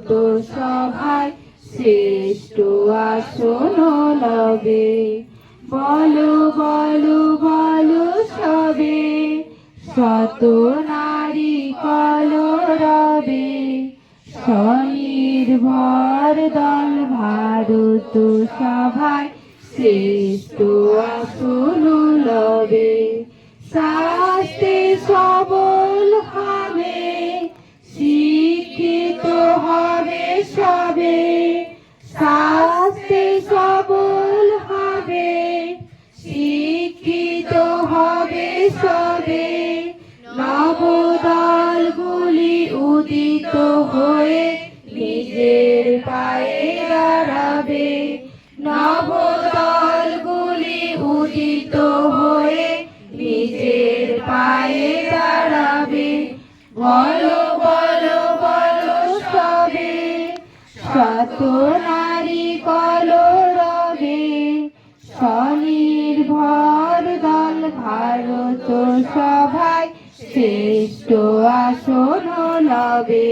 ভারত সভায় শ্রেষ্ঠ আসন লবে। বলো বলো বলো সবে, শত নারী কল রবে। স্বনির্ভর দল ভারত সভায় শ্রেষ্ঠ আসন লবে। শাস্তে সবল হবে শাস্তে সবল হবে, শিক্ষিত হবে সবে। নবদলগুলি উদিত হয়ে নিজের পায়ে দাঁড়াবে। নবদলগুলি উদিত হয়ে নিজের পায়ে দাঁড়াবে। বলো বলো বলো সবে। শত সভায় শ্রেষ্ঠ আসন লবে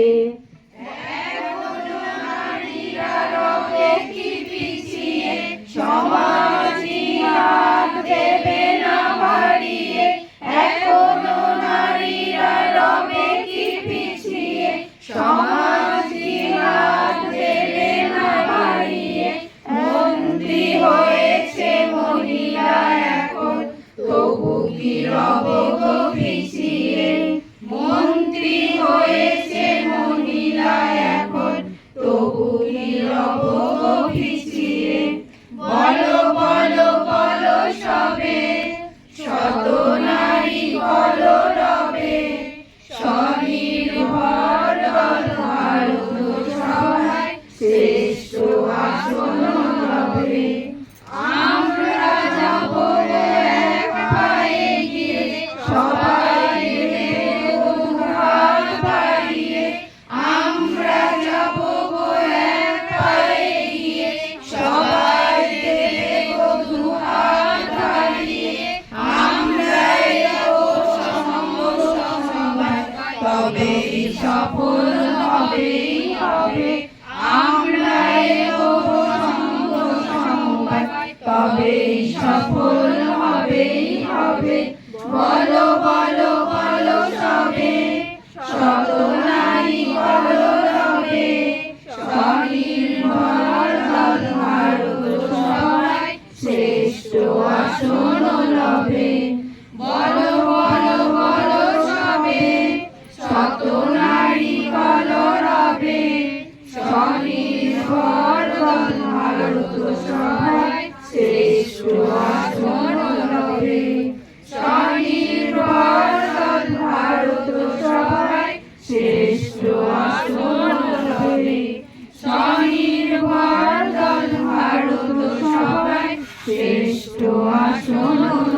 তবেই সফল হবেই হবে আমরা তবেই সফল হবে হবে। বলো বলো ভারত সবাই শ্রেষ্ঠ আসন